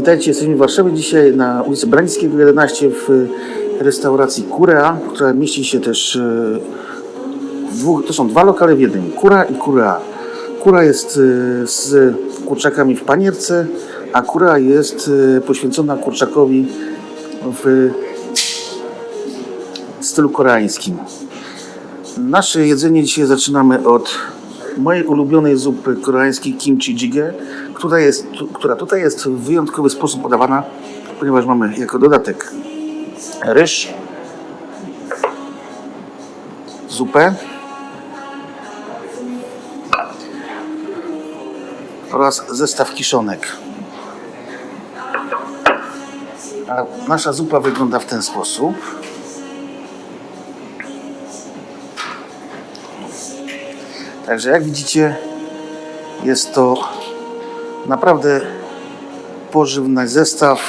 Witajcie, jesteśmy w Warszawie dzisiaj na ulicy Branickiego 11 w restauracji Kurea, która mieści się też e, w dwóch, to są dwa lokale w jednym, Kura i Kurea. Kura jest e, z kurczakami w panierce, a Kurea jest e, poświęcona kurczakowi w stylu koreańskim. Nasze jedzenie dzisiaj zaczynamy od mojej ulubionej zupy koreańskiej kimchi jjigae, która, jest, która tutaj jest w wyjątkowy sposób podawana, ponieważ mamy jako dodatek ryż, zupę oraz zestaw kiszonek. A nasza zupa wygląda w ten sposób. Także jak widzicie, jest to naprawdę pożywny zestaw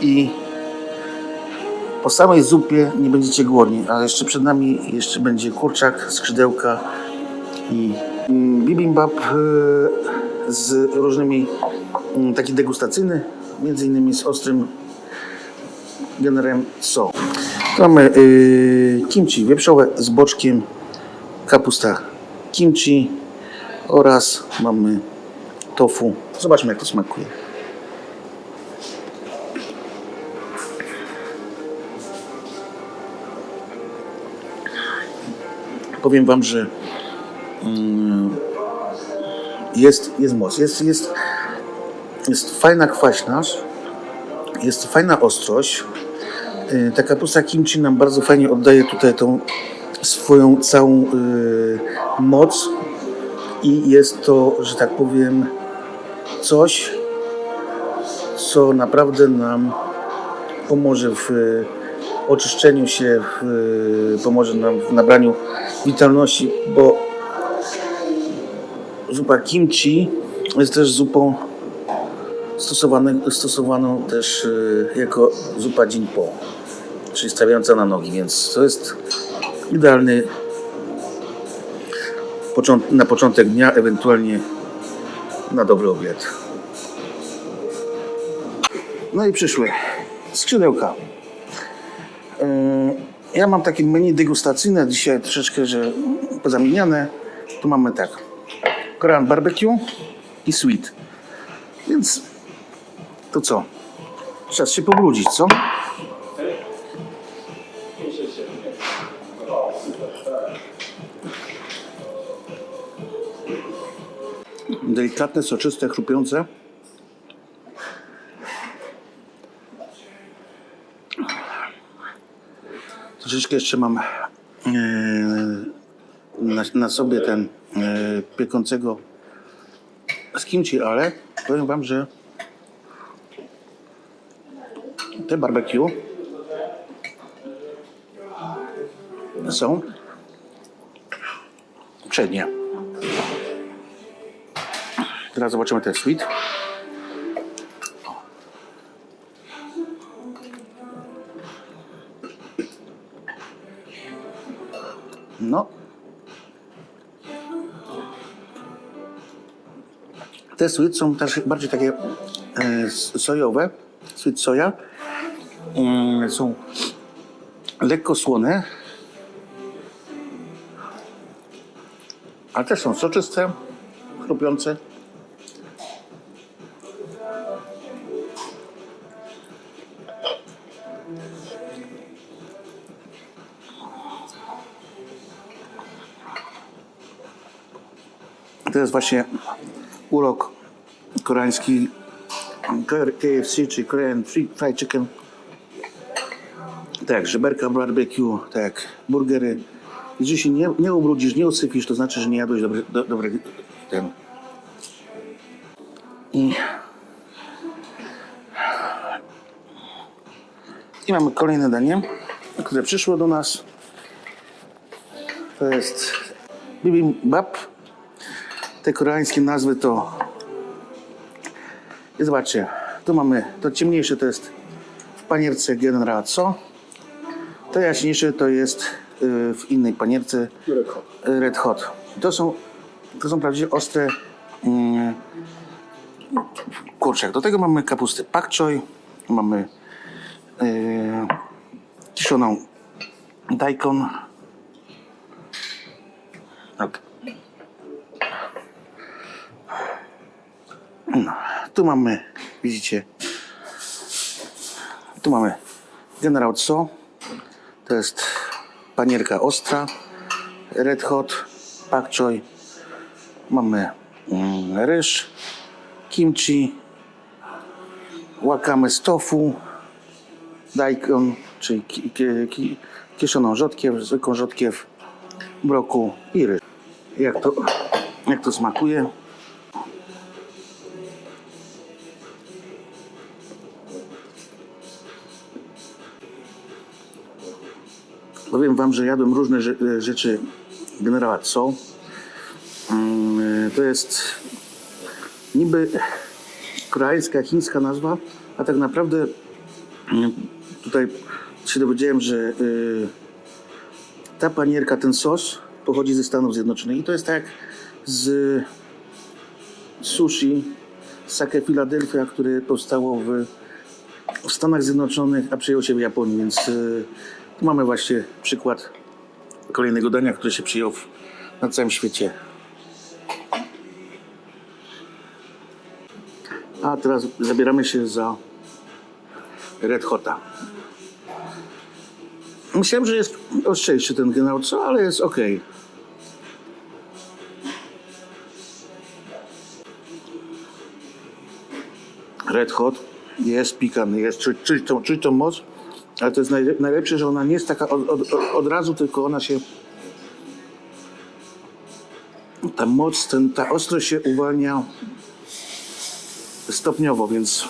i po samej zupie nie będziecie głodni, a jeszcze przed nami jeszcze będzie kurczak, skrzydełka i mm, bibimbap e, z różnymi, mm, taki degustacyjny, między innymi z ostrym generem so. Tu mamy y, kimchi wieprzowe z boczkiem, kapusta kimchi oraz mamy tofu. Zobaczmy jak to smakuje. Powiem Wam, że mm, jest, jest moc. Jest, jest, jest fajna kwaśność, jest fajna ostrość. Y, Ta kapusta kimchi nam bardzo fajnie oddaje tutaj tą swoją całą y, moc i jest to, że tak powiem, coś, co naprawdę nam pomoże w y, oczyszczeniu się, w, y, pomoże nam w nabraniu witalności, bo zupa kimchi jest też zupą stosowaną, też y, jako zupa dzień po, czyli stawiająca na nogi, więc to jest idealny począ- na początek dnia, ewentualnie na dobry obiad. No i przyszły skrzydełka. Yy, Ja mam takie menu degustacyjne, dzisiaj troszeczkę, że pozamieniane. Tu mamy tak, Korean barbecue i sweet. Więc to co? Czas się pobrudzić, co? Delikatne, soczyste, chrupiące. Troszeczkę jeszcze mam e, na, na sobie ten e, piekącego z kimchi, ale powiem Wam, że te barbecue są przednie. Teraz zobaczymy ten sweet. No. Te sweet są też bardziej takie e, sojowe, sweet soja. Mm, są lekko słone, ale też są soczyste, chrupiące. To jest właśnie urok koreański KFC, czy Korean Fried Chicken. Tak, żeberka barbecue, tak, burgery. Jeżeli się nie, nie ubrudzisz, nie usypisz, to znaczy, że nie jadłeś dobry, do, dobry ten. I, I mamy kolejne danie, które przyszło do nas. To jest bibimbap. Te koreańskie nazwy to i zobaczcie, tu mamy, to ciemniejsze to jest w panierce Genera Co. To jaśniejsze to jest y, w innej panierce Red Hot. Red Hot. To są, to są prawdziwie ostre, mm, kurczak. Do tego mamy kapustę pak choi, mamy yy, kiszoną daikon. Ok. No, tu mamy, widzicie, tu mamy General Tso. To jest panierka ostra, red hot, pak choi. Mamy mm, ryż, kimchi, wakame z tofu, daikon, czyli ki, ki, ki, kiszoną rzodkiew, zwykłą rzodkiew, broku i ryż. Jak to, jak to smakuje? Powiem wam, że jadłem różne rze- rzeczy generała Co. Mm, To jest niby koreańska, chińska nazwa, a tak naprawdę mm, tutaj się dowiedziałem, że y, ta panierka, ten sos pochodzi ze Stanów Zjednoczonych i to jest tak z sushi sake Philadelphia, które powstało w, Stanach Zjednoczonych, a przyjęło się w Japonii, więc tu mamy właśnie przykład kolejnego dania, które się przyjął na całym świecie. A teraz zabieramy się za Red Hota. Myślałem, że jest ostrzejszy ten generał, co, ale jest ok. Red Hot jest pikany, jest czuć, czuć, tą, czuć tą moc, ale to jest najle- najlepsze, że ona nie jest taka od, od, od razu, tylko ona się ta moc, ten, ta ostrość się uwalnia stopniowo, więc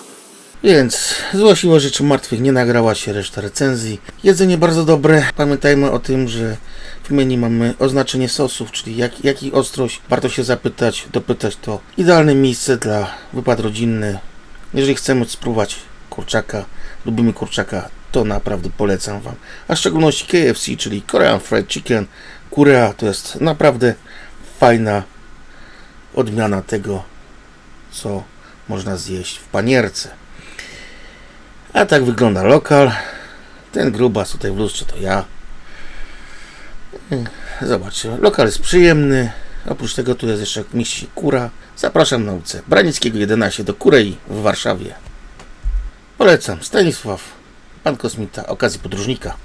Więc zło siła rzeczy martwych nie nagrała się reszta recenzji. Jedzenie bardzo dobre. Pamiętajmy o tym, że w menu mamy oznaczenie sosów, czyli jak, jaki ostrość. Warto się zapytać, dopytać to idealne miejsce dla wypad rodzinny. Jeżeli chcemy spróbować kurczaka, lubimy kurczaka, to naprawdę polecam Wam. A w szczególności KFC, czyli Korean Fried Chicken. Korea to jest naprawdę fajna odmiana tego, co można zjeść w panierce. A tak wygląda lokal. Ten grubas tutaj w lustrze to ja. Zobaczcie, lokal jest przyjemny. Oprócz tego tu jest jeszcze mieści kura. Zapraszam na ulicę Branickiego 11 do Kurei w Warszawie. Polecam. Stanisław, pan kosmita, okazji podróżnika.